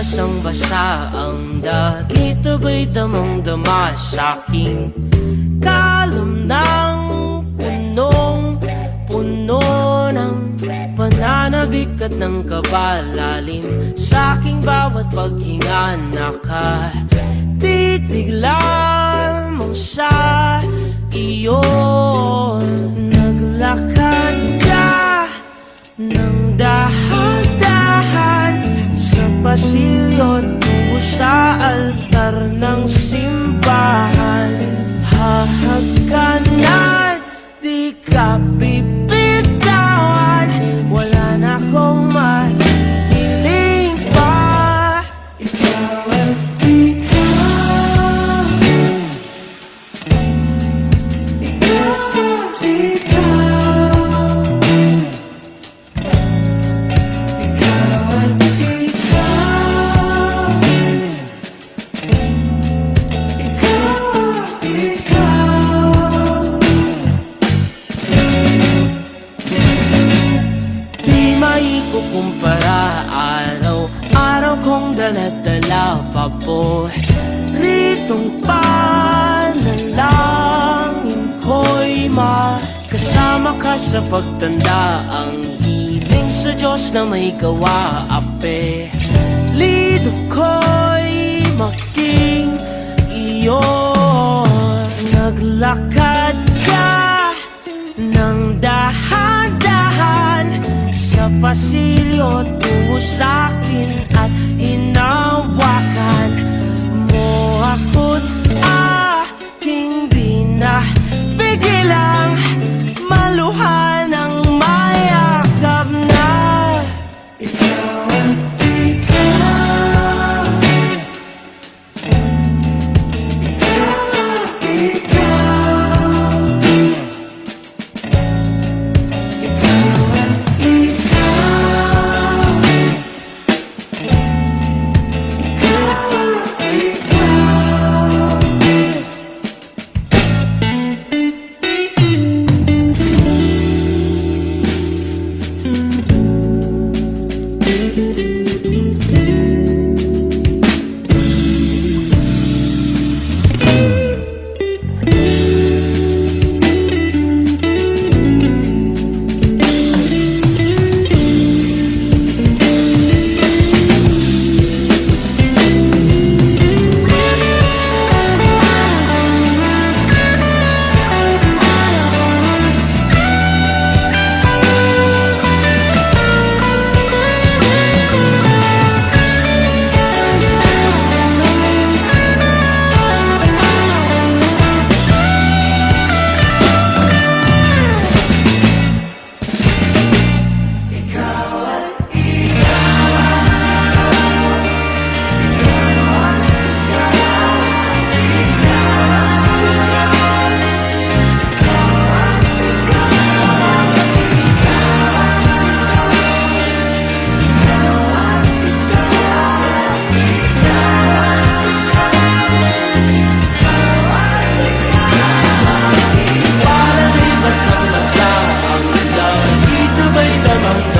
ang dagito ba'y damang-dama sa'king kalam ng punong puno ng pananabik at ng kabalalim sa aking bawat paghinga nakatitig lamang sa iyo Araw-araw kong daladala pa po. Ritong panalangin ko'y makasama ka sa pagtanda. Ang hiling sa Diyos na may gawa ape. Lido ko'y maging iyo Naglakad ka ng dahan-dahan Sa pasilyo tungo sa'kin at inaw Beyond